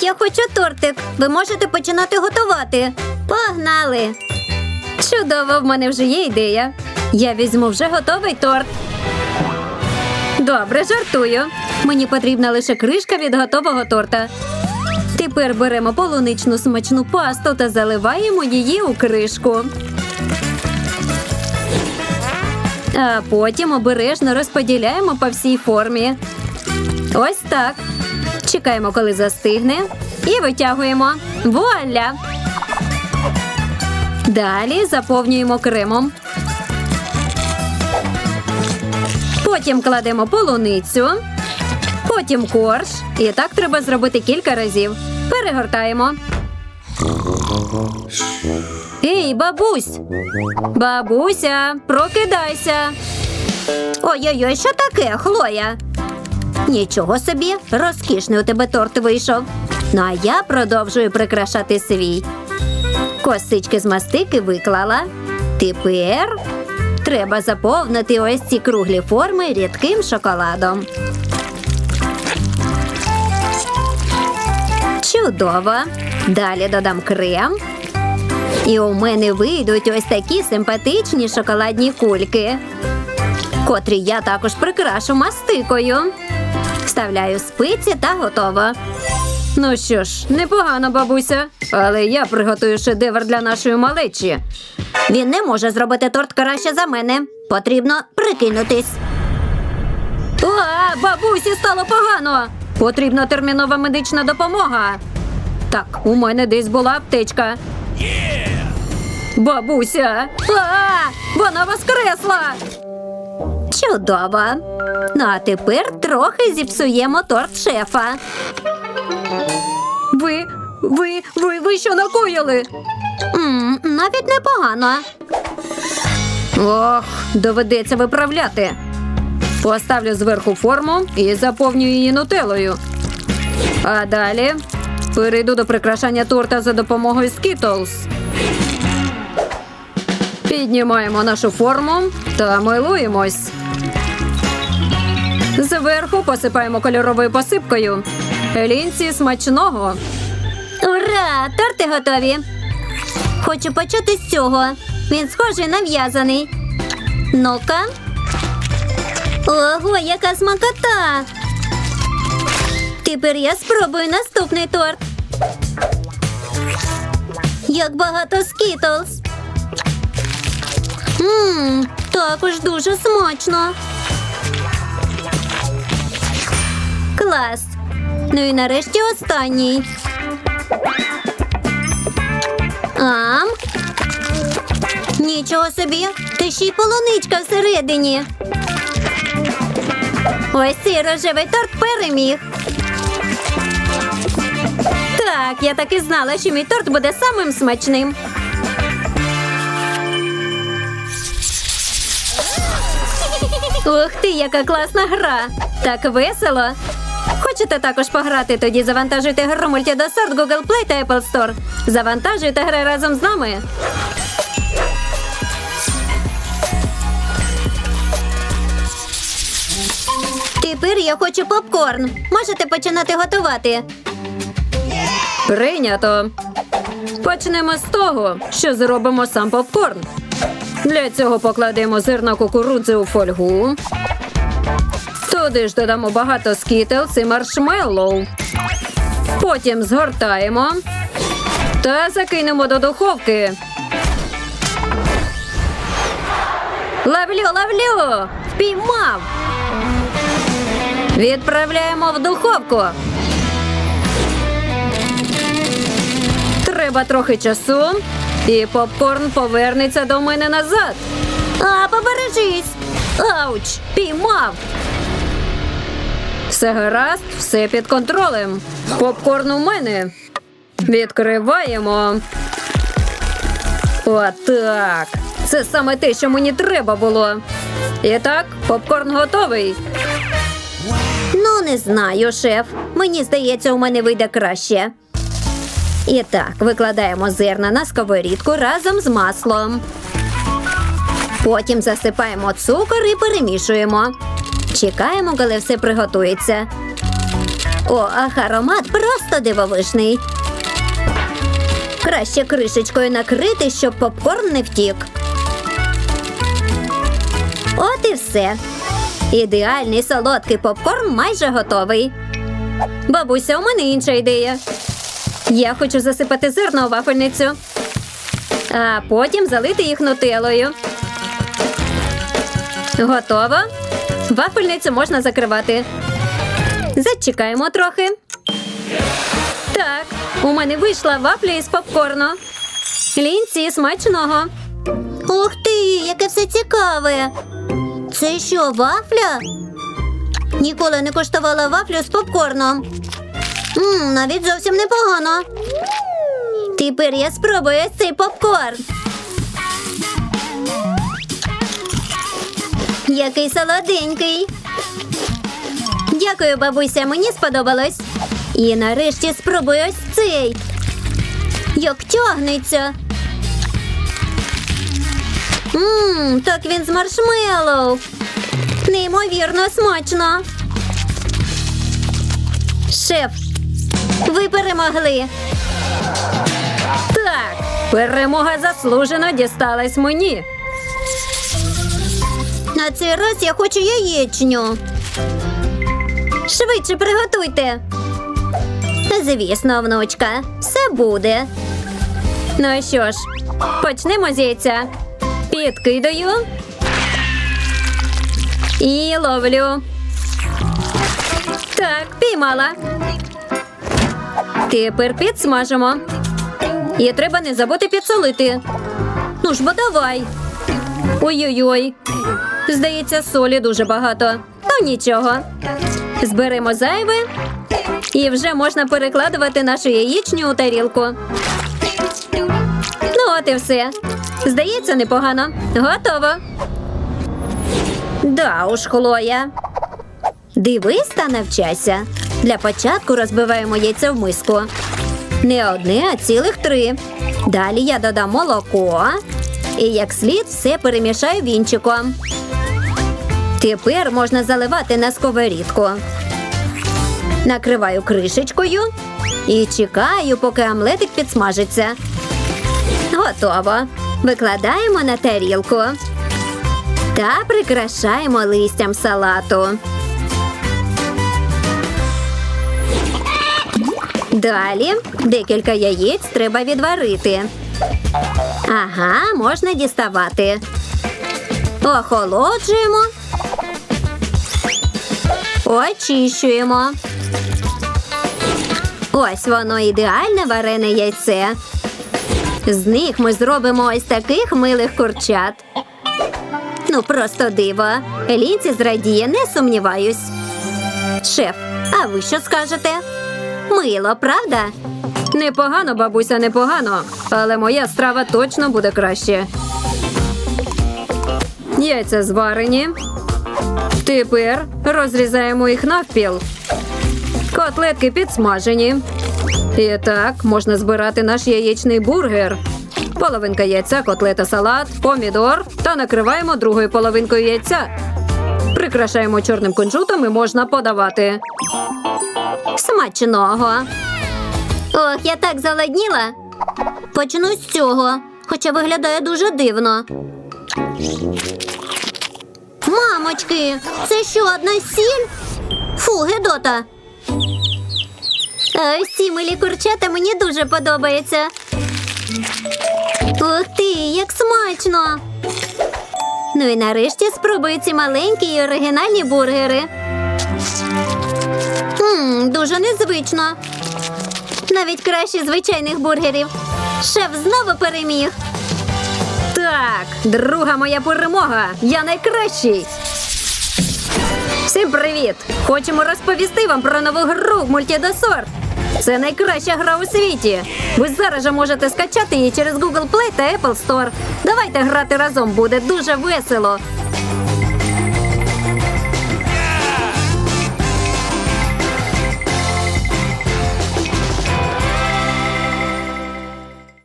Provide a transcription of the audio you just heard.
Я хочу тортик. Ви можете починати готувати. Погнали! Чудово, в мене вже є ідея. Я візьму вже готовий торт. Добре, жартую. Мені потрібна лише кришка від готового торта. Тепер беремо полуничну смачну пасту та заливаємо її у кришку. А потім обережно розподіляємо по всій формі. Ось так. Чекаємо, коли застигне, і витягуємо. Вуаля! Далі заповнюємо кремом. Потім кладемо полуницю, потім корж. І так треба зробити кілька разів. Перегортаємо. Ей, бабусь! Бабуся, прокидайся. Ой-ой-ой, що таке, Хлоя? Нічого собі, розкішний у тебе торт вийшов. Ну а я продовжую прикрашати свій. Косички з мастики виклала. Тепер треба заповнити ось ці круглі форми рідким шоколадом. Чудово. Далі додам крем. І у мене вийдуть ось такі симпатичні шоколадні кульки, котрі я також прикрашу мастикою. Вставляю спиці та готово. Ну що ж, непогано, бабуся, але я приготую шедевр для нашої малечі. Він не може зробити торт краще за мене. Потрібно прикинутись. А, бабусі стало погано. Потрібна термінова медична допомога. Так, у мене десь була аптечка. Бабуся! А, вона воскресла! Чудово. Ну а тепер трохи зіпсуємо торт шефа. Ви, ви, ви, ви що накоїли? м навіть непогано. Ох, доведеться виправляти. Поставлю зверху форму і заповню її нутелою. А далі перейду до прикрашання торта за допомогою Skittles. Піднімаємо нашу форму та милуємось. Зверху посипаємо кольоровою посипкою. Елінці смачного. Ура! Торти готові. Хочу почати з цього. Він схожий на в'язаний. Ну-ка. Ого, яка смакота! Тепер я спробую наступний торт. Як багато скітлз. Ммм, також дуже смачно. Клас. Ну і нарешті останній. Ам. Нічого собі, та ще й полуничка всередині. Ось цей рожевий торт переміг. Так, я так і знала, що мій торт буде самим смачним. Ух ти, яка класна гра! Так весело. Хочете також пограти? Тоді завантажуйте гру мультидосорт Google Play та Apple Store. Завантажуйте гри разом з нами. Тепер я хочу попкорн. Можете починати готувати. Прийнято. Почнемо з того, що зробимо сам попкорн. Для цього покладемо зерна кукурудзи у фольгу. Туди ж додамо багато скітлс і маршмеллоу. Потім згортаємо та закинемо до духовки. Ловлю, ловлю! Впіймав! Відправляємо в духовку. Треба трохи часу, і попкорн повернеться до мене назад. А, побережись! Ауч! Піймав! Все гаразд, все під контролем. Попкорн у мене. Відкриваємо. Отак. Це саме те, що мені треба було. І так, попкорн готовий. Ну, не знаю, шеф. Мені здається, у мене вийде краще. І так, викладаємо зерна на сковорідку разом з маслом. Потім засипаємо цукор і перемішуємо. Чекаємо, коли все приготується. О, ах, аромат просто дивовижний. Краще кришечкою накрити, щоб попкорн не втік. От і все. Ідеальний солодкий попкорн майже готовий. Бабуся, у мене інша ідея. Я хочу засипати зерно у вафельницю, а потім залити їх нутелою. Готово. Вафельницю можна закривати. Зачекаємо трохи. Так, у мене вийшла вафля із попкорну. Лінці смачного. Ух ти, яке все цікаве. Це що, вафля? Ніколи не коштувала вафлю з попкорном. Мм, навіть зовсім непогано. Тепер я спробую цей попкорн. Який солоденький. Дякую, бабуся, мені сподобалось. І нарешті спробую ось цей. Як тягнеться. Ммм, так він з маршмеллоу. Неймовірно смачно. Шеф, ви перемогли. Так, перемога заслужено дісталась мені. На цей раз я хочу яєчню. Швидше приготуйте. Звісно, внучка, все буде. Ну що ж, почнемо з яйця. Підкидаю. І ловлю. Так, піймала. Тепер підсмажимо. І треба не забути підсолити. Ну ж бо давай. Ой-ой-ой. Здається, солі дуже багато. Ну нічого. Зберемо зайве і вже можна перекладувати нашу яєчню у тарілку. Ну, от і все. Здається, непогано. Готово. Да уж, Хлоя. Дивись та навчайся. Для початку розбиваємо яйце в миску. Не одне, а цілих три. Далі я додам молоко і як слід все перемішаю вінчиком. Тепер можна заливати на сковорідку. Накриваю кришечкою і чекаю, поки омлетик підсмажиться. Готово. Викладаємо на тарілку та прикрашаємо листям салату. Далі декілька яєць треба відварити. Ага, можна діставати. Охолоджуємо. Очищуємо. Ось воно ідеальне варене яйце. З них ми зробимо ось таких милих курчат. Ну, просто диво. Елінці зрадіє, не сумніваюсь. Шеф, а ви що скажете? Мило, правда? Непогано, бабуся, непогано. Але моя страва точно буде краще. Яйця зварені. Тепер розрізаємо їх навпіл. Котлетки підсмажені. І так можна збирати наш яєчний бургер. Половинка яйця, котлета, салат, помідор та накриваємо другою половинкою яйця. Прикрашаємо чорним кунжутом і можна подавати. Смачного. Ох, я так заладніла. Почну з цього, хоча виглядає дуже дивно. Мамочки, це що, одна сіль? Фу, Гедота. А ось ці милі курчата мені дуже подобаються. Ух ти, як смачно! Ну і нарешті спробую ці маленькі і оригінальні бургери. Ммм, дуже незвично. Навіть краще звичайних бургерів. Шеф знову переміг. Так, друга моя перемога. Я найкращий. Всім привіт! Хочемо розповісти вам про нову гру Мультідосорт. Це найкраща гра у світі. Ви зараз же можете скачати її через Google Play та Apple Store. Давайте грати разом, буде дуже весело.